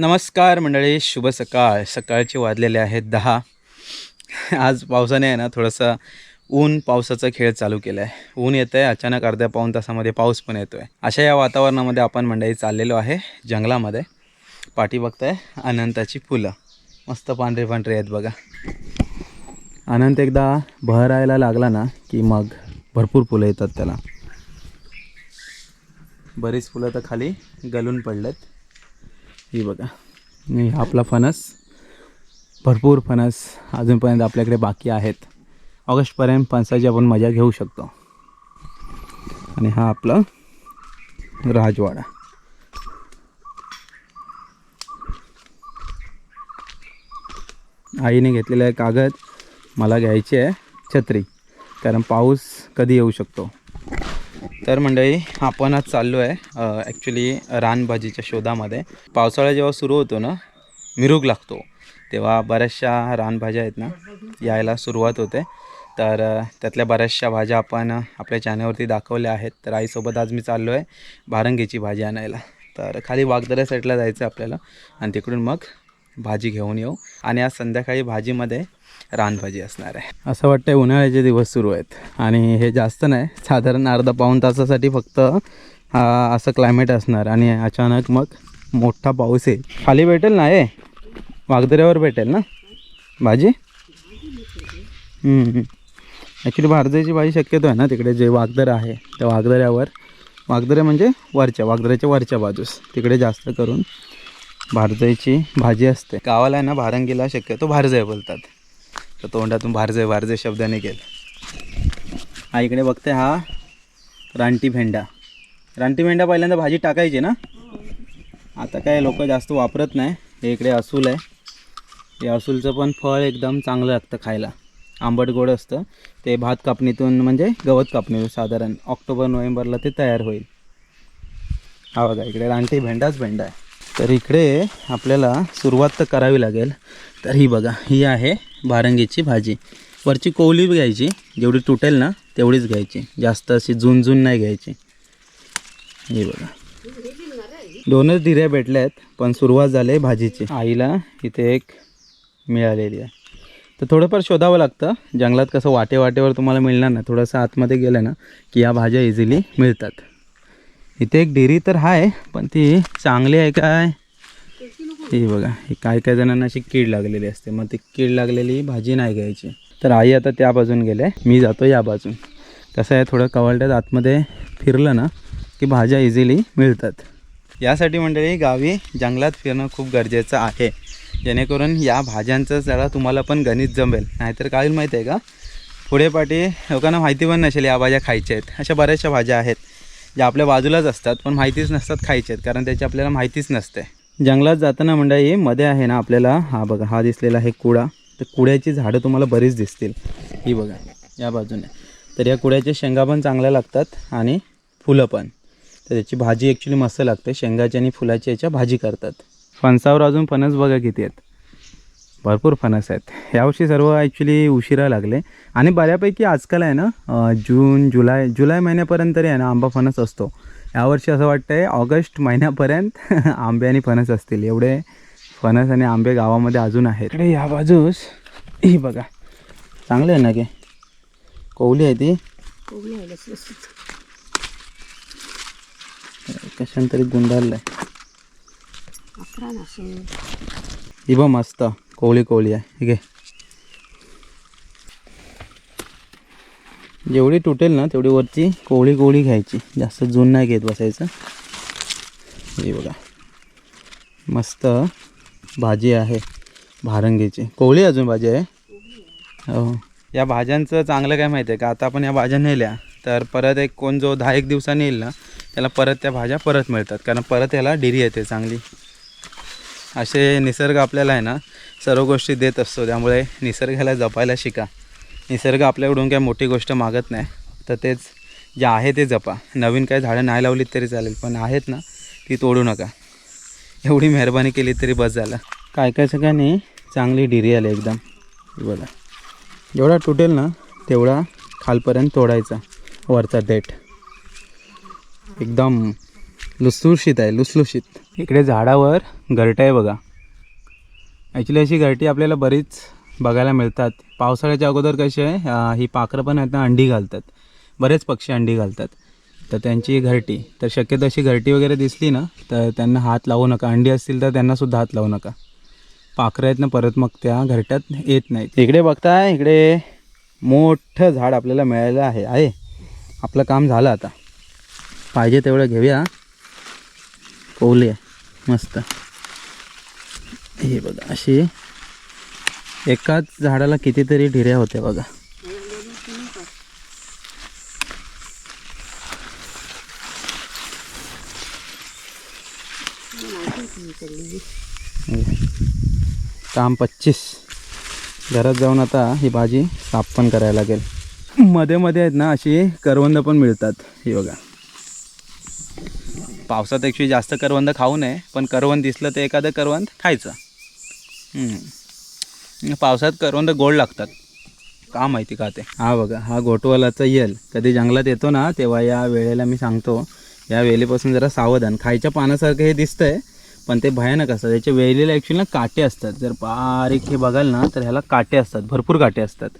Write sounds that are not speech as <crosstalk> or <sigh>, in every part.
नमस्कार मंडळी शुभ सकाळ. सकाळचे वाजलेले आहेत दहा. आज पावसाने आहे ना थोडंसं ऊन पावसाचा खेळ चालू केला आहे ऊन येतं आहे अचानक अर्ध्या पाऊण तासामध्ये पाऊस पण येतो आहे अशा या वातावरणामध्ये आपण मंडळी चाललेलो आहे जंगलामध्ये. पाठी बघताय अनंताची फुलं. मस्त पांढरे पांढरे आहेत बघा. अनंत एकदा बहरायला लागला ना की मग भरपूर फुलं येतात त्याला. बरीच फुलं तर खाली गलून पडलेत. हे बघा. नाही हा आपला फणस. भरपूर फणस अजूनपर्यंत आपल्याकडे बाकी आहेत. ऑगस्टपर्यंत फणसाची आपण मजा घेऊ शकतो. आणि हा आपला राजवाडा. आईने घेतलेला आहे कागद मला घ्यायची आहे छत्री. कारण पाऊस कधी येऊ शकतो? तर मंडळी आपण आज चाललो आहे ॲक्च्युली रानभाजीच्या शोधामध्ये. पावसाळा जेव्हा सुरू होतो ना मिरूग लागतो. तेव्हा बऱ्याचशा रानभाज्या आहेत ना यायला सुरुवात होते. तर त्यातल्या बऱ्याचशा भाज्या आपण आपल्या चॅनलवरती दाखवल्या आहेत. तर आईसोबत आज मी चाललो आहे भारंगीची भाजी आणायला. तर खाली वागदऱ्या साईडला जायचं आहे आपल्याला. आणि तिकडून मग भाजी घेऊन येऊ. आणि आज संध्याकाळी भाजीमध्ये रानभाजी असणार आहे. असं वाटतंय उन्हाळ्याचे दिवस सुरू आहेत. आणि हे जास्त नाही साधारण अर्धा पाऊण तासासाठी फक्त असं क्लायमेट असणार. आणि अचानक मग मोठा पाऊस येईल. खाली भेटेल ना हे वागदऱ्यावर भेटेल ना? भाजी? ॲक्च्युली भारताची भाजी शक्यतो आहे ना तिकडे जे वागदर आहे त्या वागदऱ्यावर वागदरे म्हणजे वरच्या वागदऱ्याच्या वरच्या बाजूस. तिकडे जास्त करून भारजाईची भाजी असते. गावाला आहे ना भारंगीला शक्यतो भारजय बोलतात. तर तोंडातून भारजे भारजे शब्द निघेल हा इकडे बघते हा रानटी भेंडा. रानटी भेंडा पहिल्यांदा भाजी टाकायची ना? आता काय लोक जास्त वापरत नाही. हे इकडे असूल आहे. या असूलचं पण फळ एकदम चांगलं लागतं खायला. आंबट गोड असतं. ते भात कापणीतून म्हणजे गवत कापणीतून साधारण ऑक्टोबर नोव्हेंबरला ते तयार होईल. हा बघा इकडे रानटी भेंडाच भेंडा आहे. तर इकडे आपल्याला सुरुवात तर करावी लागेल. तर ही बघा ही आहे बारंगीची भाजी. वरची कोवली घ्यायची जेवढी तुटेल ना तेवढीच घ्यायची. जास्त अशी झुंझुन नाही घ्यायची. हे बघा. दोनच डिऱ्या भेटल्या आहेत पण सुरुवात झाली आहे भाजीची. आईला इथे एक मिळालेली आहे. तर थोडंफार शोधावं लागतं. जंगलात कसं वाटे वाटेवर तुम्हाला मिळणार ना थोडंसं आतमध्ये गेलं ना की या भाज्या इझिली मिळतात. इथे एक डेअरी तर आहे पण ती चांगली आहे काय? ही बघा ही काय काय जणांना अशी कीड लागलेली असते. मग ती कीड लागलेली भाजी नाही घ्यायची. तर आई आता त्या बाजून गेले मी जातो या बाजून. कसं आहे थोडं कवळट्यात आतमध्ये फिरलं ना की भाज्या इझिली मिळतात. यासाठी मंडळी गावी जंगलात फिरणं खूप गरजेचं आहे. जेणेकरून या भाज्यांचं जरा तुम्हाला पण गणित जमेल. नाहीतर काय माहीत आहे का? पुढे पाठी लोकांना माहिती पण नसेल या भाज्या खायच्या आहेत. अशा बऱ्याचशा भाज्या आहेत ज्या आपल्या बाजूलाच असतात पण माहितीच नसतात खायचे आहेत कारण त्याची आपल्याला माहितीच नसते. जंगलात जाताना मंडळी मध्ये आहे ना आपल्याला हा बघा हा दिसलेला आहे कुडा. तर कुड्याची झाडं तुम्हाला बरीच दिसतील. ही बघा या बाजूने. तर या कुड्याच्या शेंगा पण चांगल्या लागतात आणि फुलं पण. तर त्याची भाजी ॲक्च्युली मस्त लागते. शेंगाची आणि फुलाची याच्या भाजी करतात. फणसावर अजून फणस बघा किती आहेत. भरपूर फणस आहेत. यावर्षी सर्व ॲक्च्युली उशिरा लागले. आणि बऱ्यापैकी आजकाल आहे ना जून जुलै जुलै महिन्यापर्यंत तरी आहे ना आंबा फणस असतो. यावर्षी असं वाटतं आहे ऑगस्ट महिन्यापर्यंत <laughs> आंबे आणि फणस असतील. एवढे फणस आणि आंबे गावामध्ये अजून आहेत. इकडे या बाजूस ही बघा. चांगले आहे ना की? कोवली आहे ती. कशाने तरी गुंडाळलं आहे ही बघ मस्त कोवळी कोवळी आहे. ठीक आहे जेवढी तुटेल ना तेवढी वरची कोवळी कोवळी घ्यायची. जास्त जून नाही घेत बसायचं. हे बघा. मस्त भाजी आहे. भारंगीची. कोवळी अजून भाजी आहे? हो. या भाज्यांचं चांगलं काय माहिती आहे का? आता आपण या भाज्या नेल्या तर परत एक कोण जो दहा एक दिवसांनी येईल ना त्याला परत त्या भाज्या परत मिळतात. कारण परत याला डिरी येते चांगली. असे निसर्ग आपल्याला आहे ना सर्व गोष्टी देत असतो. त्यामुळे निसर्गाला जपायला शिका. निसर्ग आपल्याकडून काय मोठी गोष्ट मागत नाही. तर तेच जे आहे ते जपा. नवीन काही झाडं नाही लावलीत तरी चालेल पण आहेत ना ती तोडू नका. एवढी मेहरबानी केली तरी बस झालं. काय काय सगळ्यांनी चांगली डिरी आली एकदम. बघा. जेवढा तुटेल ना तेवढा खालपर्यंत तोडायचा वरचा देठ. एकदम लुसलुशीत आहे लुसलुशीत. इकडे झाडावर घरटं आहे बघा. ॲक्च्युली अशी घरटी आपल्याला बरीच बघायला मिळतात. पावसाळ्याच्या अगोदर कशी आहे ही पाखरं पण आहेत ना अंडी घालतात. बरेच पक्षी अंडी घालतात. तर त्यांची घरटी. तर शक्यतो अशी घरटी वगैरे दिसली ना तर त्यांना हात लावू नका. अंडी असतील तर त्यांनासुद्धा हात लावू नका. पाखरं आहेत ना परत मग त्या घरट्यात येत नाहीत. इकडे बघताय इकडे मोठं झाड आपल्याला मिळालं आहे. आहे. आपलं काम झालं आता. पाहिजे तेवढं घेऊया. कोवली आहे मस्त. हे बघा अशी एकाच झाडाला कितीतरी ढिऱ्या होत्या बघा. काम पच्चीस. घरात जाऊन आता ही भाजी साफ पण करायला लागेल. मध्ये मध्ये आहेत ना अशी करवंद पण मिळतात. ही बघा. पावसात ॲक्च्युली जास्त करवंद खाऊ नये पण करवंद दिसलं तर एखादं करवंद खायचं. हम्म. पावसात करवंद गोड लागतात. का माहिती का ते? हा बघा हा घोटवालाचा यल. कधी जंगलात येतो ना तेव्हा या वेळेला मी सांगतो या वेलीपासून जरा सावधान. खायच्या पानासारखं हे दिसतंय पण ते भयानक असतात. याच्या वेलीला ॲक्च्युली ना काटे असतात. जर बारीक हे बघाल ना तर ह्याला काटे असतात. भरपूर काटे असतात.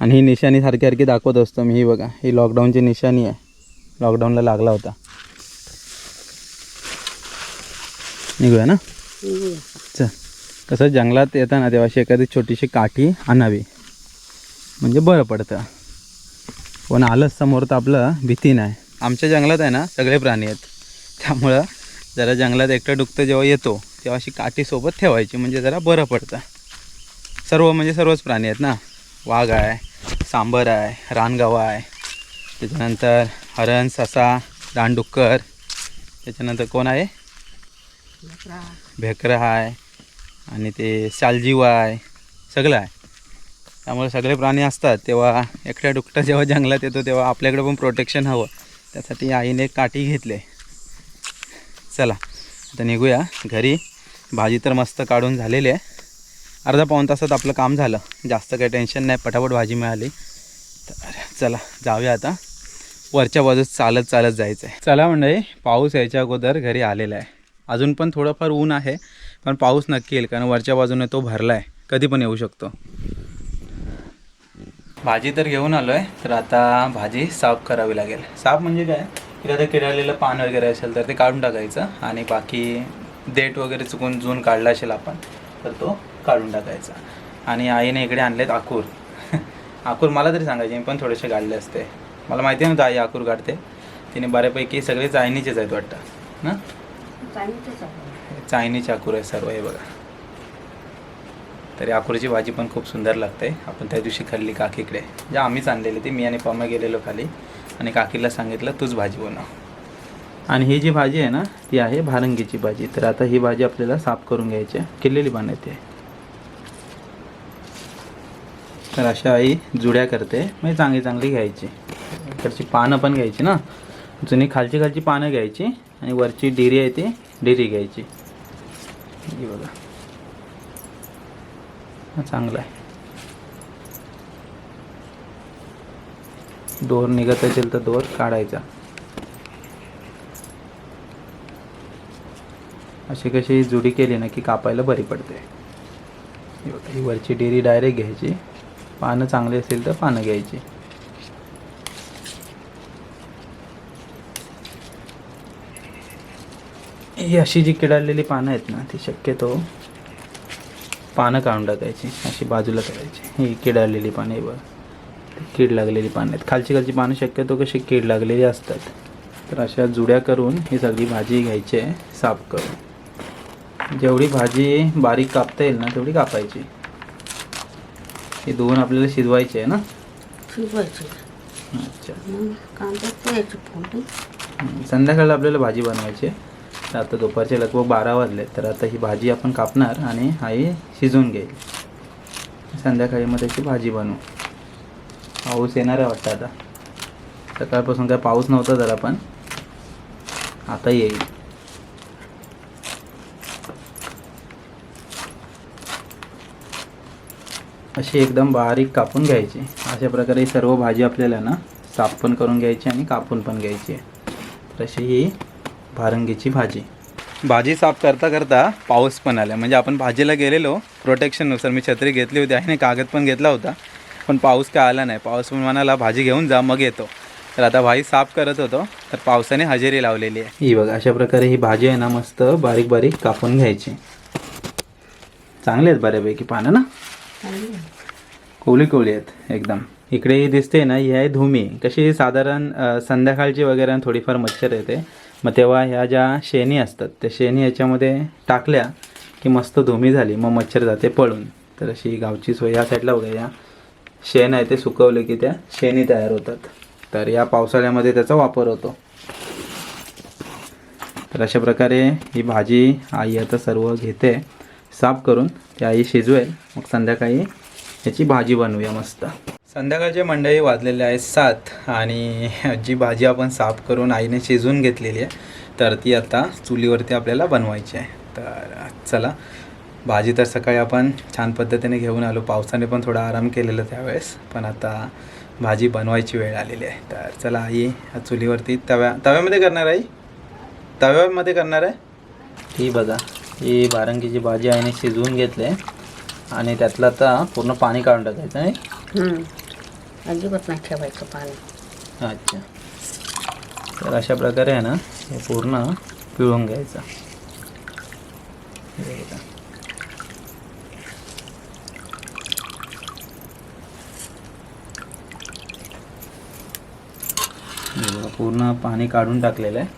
आणि ही निशाणी सारखी सारखी दाखवत असतो मी. ही बघा ही लॉकडाऊनची निशाणी आहे. लॉकडाऊनला लागला होता. निघूया ना? कसं जंगलात येताना तेव्हा अशी एखादी छोटीशी काठी आणावी. म्हणजे बरं पडतं. पण आलंच समोर तर आपलं भीती नाही. आमच्या जंगलात आहे ना सगळे प्राणी आहेत. त्यामुळं जरा जंगलात एकटं डुकतं जेव्हा येतो तेव्हा अशी काठी सोबत ठेवायची म्हणजे जरा बरं पडतं. सर्व म्हणजे सर्वच प्राणी आहेत ना. वाघ आहे सांबर आहे रानगावा आहे. त्याच्यानंतर हरण ससा रानडुक्कर त्याच्यानंतर कोण आहे? भेकरं आहे. आणि ते सालजीव आहे सगळं आहे. त्यामुळे सगळे प्राणी असतात तेव्हा एकट्या डुकटा जेव्हा जंगलात येतो तेव्हा आपल्याकडे पण प्रोटेक्शन हवं. त्यासाठी आईने एक काठी घेतले. चला आता निघूया. घरी भाजी तर मस्त काढून झालेली आहे. अर्धा पाऊण तासात आपलं काम झालं. जास्त काही टेन्शन नाही पटापट भाजी मिळाली. तर चला जाऊया आता. वरच्या बाजूस चालत चालत जायचं आहे चला म्हणजे पाऊस यायच्या अगोदर घरी आलेला आहे. अजून पण थोडंफार ऊन आहे. पण पाऊस नक्की येईल कारण वरच्या बाजूने तो भरला आहे कधी पण येऊ शकतो. भाजी तर घेऊन आलो आहे तर आता भाजी साफ करावी लागेल. साफ म्हणजे काय? की आता किडालेलं पान वगैरे असेल तर ते काढून टाकायचं आणि बाकी देठ वगैरे चुकून जून काढला असेल आपण तर तो काढून टाकायचा. आणि आईने इकडे आणलेत आकूर. <laughs> आकूर मला तरी सांगायचे मी पण थोडेसे काढले असते. मला माहिती नव्हतं आई आकूर काढते. तिने बऱ्यापैकी सगळे चायनीचेच आहेत वाटतं ना? चायनीचे चाकूर आहे सर्व हे बघा. तरी आकुराची भाजी पण खूप सुंदर लागते. आपण त्या दिवशी खाल्ली काकीकडे. जे आम्हीच आणलेली ती मी आणि पम्मा गेलेलो खाली. आणि काकीला सांगितलं तूच भाजी बनव. आणि ही जी भाजी आहे ना ती आहे भारंगीची भाजी. तर आता ही भाजी आपल्याला साफ करून घ्यायची आहे. किल्लेली बनायची आहे तर अशा आई जुड्या करते. म्हणजे चांगली चांगली घ्यायची. इकडची पानं पण घ्यायची ना. जुनी खालची खालची पानं घ्यायची. आणि वरची डिरी आहे ती डिरी घ्यायची. हे बघा. हा चांगला आहे. दोर निघत असेल तर दोर काढायचा. अशी कशी जुडी केली ना की कापायला बरी पडते. ही वरची डेरी डायरेक्ट घ्यायची. पानं चांगली असेल तर पानं घ्यायची. ही अशी जी किडालेली पानं आहेत ना ती शक्यतो पानं काढून टाकायची अशी बाजूला करायची. ही कीड आलेली पानं आहे बघ. कीड लागलेली पानं आहेत. खालची खालची पानं शक्यतो कशी कीड लागलेली असतात. तर अशा जुड्या करून ही सगळी भाजी घ्यायची आहे साफ करून. जेवढी भाजी बारीक कापता येईल ना तेवढी कापायची. ही दोन आपल्याला शिजवायची आहे ना? अच्छा. हं, संध्याकाळला आपल्याला भाजी बनवायची आहे. आता दुपारचे लगभग बारा वाजले तर आता ही भाजी आपण कापणार आणि आई शिजवून घेईल. संध्याकाळी मग त्याची भाजी बनवू. पाऊस येणार आहे वाटतं आता. सकाळपासून काय पाऊस नव्हता जरा पण. आता येईल. अशी एकदम बारीक कापून घ्यायची. अशा प्रकारे ही सर्व भाजी आपल्याला ना साफ पण करून घ्यायची आणि कापून पण घ्यायची. आहे तर अशी ही भारंगीची भाजी. भाजी साफ करता करता पाऊस पण आला. म्हणजे आपण भाजीला गेलेलो प्रोटेक्शननुसार मी छत्री घेतली होती आणि कागद पण घेतला होता. पण पाऊस काय आला नाही. पाऊस पण म्हणाला भाजी घेऊन जा मग येतो. तर आता भाजी साफ करत होतो तर पावसाने हजेरी लावलेली आहे. ही बघा अशा प्रकारे ही भाजी आहे ना मस्त बारीक बारीक कापून घ्यायची. चांगले आहेत बऱ्यापैकी पानं ना? कोवळी कोवळी आहेत एकदम. इकडे दिसते ना ही आहे धुमी. कशी साधारण संध्याकाळची वगैरे थोडीफार मच्छर येते. मग तेव्हा ह्या ज्या शेणी असतात त्या शेणी याच्यामध्ये टाकल्या की मस्त धुमी झाली मग मच्छर जाते पळून. तर अशी गावची सोय या साईडला बघा या शेण आहे ते सुकवले की त्या शेणी तयार होतात. तर या पावसाळ्यामध्ये त्याचा वापर होतो. तर अशा प्रकारे ही भाजी आई आता सर्व घेते साफ करून. ती आई शिजवेल. मग संध्याकाळी याची भाजी बनवूया मस्त. संध्याकाळचे मंडळी वाजलेले आहेत सात आणि जी भाजी आपण साफ करून आईने शिजवून घेतलेली आहे तर ती आता चुलीवरती आपल्याला बनवायची आहे. तर चला भाजी तर सकाळी आपण छान पद्धतीने घेऊन आलो. पावसाने पण थोडा आराम केलेला त्यावेळेस पण आता भाजी बनवायची वेळ आलेली आहे. तर चला आई चुलीवरती तव्या तव्यामध्ये करणार आई? तव्यामध्ये करणार आहे? ही बघा ही बारंगीची भाजी आईने शिजवून घेतले आणि त्यातलं आता पूर्ण पाणी काढून टाकायचं नाही हम्म. अजिबात नाही ठेवायचं पाणी. अच्छा. तर अशा प्रकारे आहे ना हे पूर्ण पिळून घ्यायचं. पूर्ण पाणी काढून टाकलेलं आहे.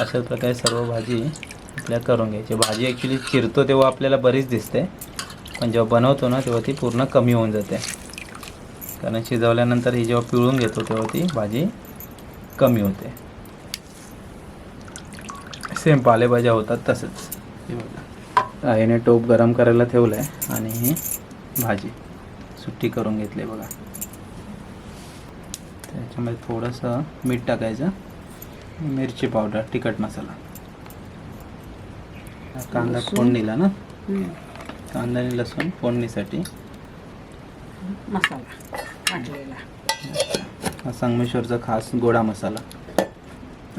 अशा प्रकारे सर्व भाजी आपल्याला करून घ्यायची. भाजी ॲक्च्युली चिरतो तेव्हा आपल्याला बरीच दिसते. पण जेव्हा बनवतो ना तेव्हा ती पूर्ण कमी होऊन जाते. कारण शिजवल्यानंतर ही जेव्हा पिळून घेतो तेव्हा ती भाजी कमी होते. सेम पालेभाज्या होतात तसंच. बघा. आईने टोप गरम करायला ठेवलं आहे आणि ही भाजी सुट्टी करून घेतली बघा. त्याच्यामध्ये थोडंसं मीठ टाकायचं. मिरची पावडर तिखट मसाला. कांदा फोडणीला ना. कांदा आणि लसूण फोडणीसाठी. मसाला. हा संगमेश्वरचा खास गोडा मसाला.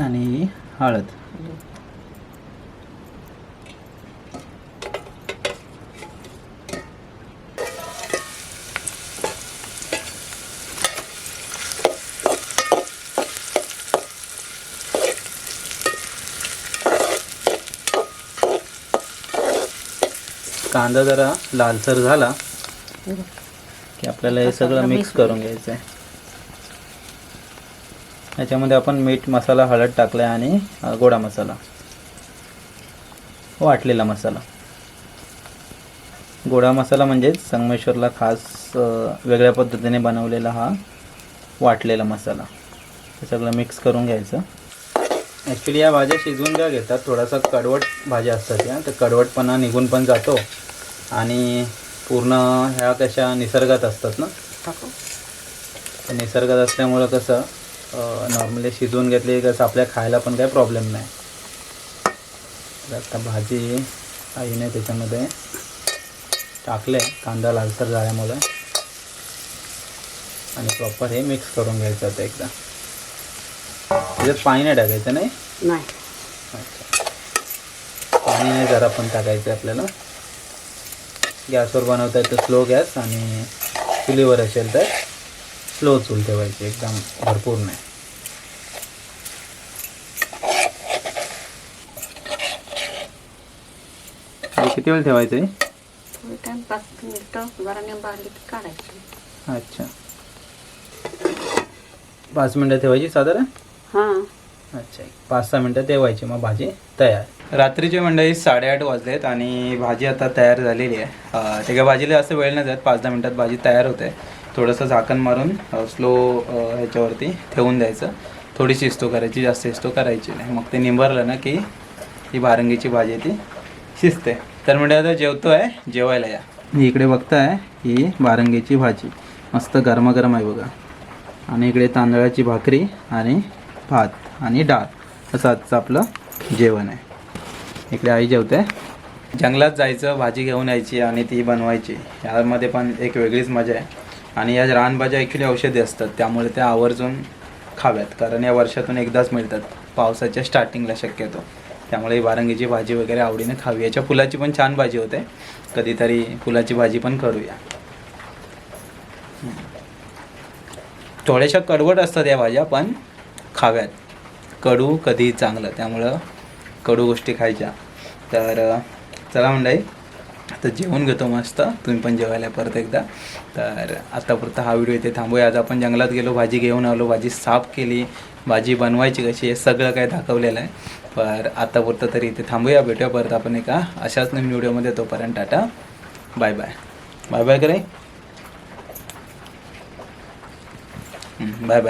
आणि हळद. कांदा जरा लालसर झाला. की आपल्याला हे सगळं मिक्स करून घ्यायचं आहे याच्यामध्ये आपण मीठ मसाला हळद टाकला आहे आणि गोडा मसाला. वाटलेला मसाला. गोडा मसाला म्हणजेच संगमेश्वरला खास वेगळ्या पद्धतीने बनवलेला हा वाटलेला मसाला. हे सगळं मिक्स करून घ्यायचं. ॲक्च्युली या भाज्या शिजवून ज्या घेतात थोडासा कडवट भाज्या असतात या तर कडवटपणा निघून पण जातो. आणि पूर्ण ह्या कशा निसर्गात असतात ना? निसर्गात असल्यामुळं कसं नॉर्मली शिजवून घेतली की कसं आपल्या खायला पण काही प्रॉब्लेम नाही. आता भाजी आईने त्याच्यामध्ये टाकले कांदा लालसर झाल्यामुळे. आणि प्रॉपर हे मिक्स करून घ्यायचं आता एकदा. त्याच्यात पाणी नाही टाकायचं नाही? नाही. अच्छा. पाणी नाही जरा पण टाकायचं आपल्याला. गॅसवर बनवता येतं स्लो गॅस आणि चुलीवर असेल तर स्लो चूल ठेवायची एकदम भरपूर नाही. किती वेळ ठेवायचं आहे? अच्छा. पाच मिनटं ठेवायची साधारण? हां. अच्छा एक पाच सहा मिनटं तेवायची मग भाजी तयार. रात्रीचे मंडळी साडेआठ वाजलेत आणि भाजी आता तयार झालेली आहे. त्याच्या ते काय भाजीला असं वेळ नाही जात पाच दहा मिनटात भाजी तयार होते. थोडंसं झाकण मारून स्लो ह्याच्यावरती ठेवून द्यायचं. थोडी शिस्तो करायची जास्त शिस्तो करायची नाही. मग ते निंबरलं ना की ही भारंगीची भाजी ती शिजते. तर म्हणजे आता जेवतो आहे जेवायला या. इकडे बघताय ही भारंगीची भाजी. मस्त गरमागरम आहे बघा. आणि इकडे तांदळाची भाकरी आणि भात आणि डाळ. असं आजचं आपलं जेवण आहे. इकडे आई जेवते. जंगलात जायचं भाजी घेऊन यायची आणि ती बनवायची. यामध्ये पण एक वेगळीच मजा आहे. आणि या रानभाज्या ॲक्च्युली औषधी असतात. त्यामुळे त्या आवर्जून खाव्यात. कारण या वर्षातून एकदाच मिळतात. पावसाच्या स्टार्टिंगला शक्यतो. त्यामुळे वारंगीची भाजी वगैरे आवडीने खावी. याच्या फुलाची पण छान भाजी होते. कधीतरी फुलाची भाजी पण करूया. थोड्याशा कडवट असतात या भाज्या पण खाव्यात. कडू कधी चांगलं त्यामुळं कडू गोष्टी खायच्या. तर चला मंडळी आता जेवण घेतो मस्त. तुम्ही पण जेवायला परत एकदा. तर आतापुरता हा व्हिडिओ इथे थांबूया. आज आपण जंगलात गेलो भाजी घेऊन आलो भाजी साफ केली भाजी बनवायची कशी हे सगळं काय दाखवलेलं आहे. पर आत्तापुरतं तरी इथे थांबूया भेटूया परत आपण एका अशाच नवीन व्हिडिओमध्ये. तोपर्यंत ta-ta bye bye. Bye bye करे. Bye bye.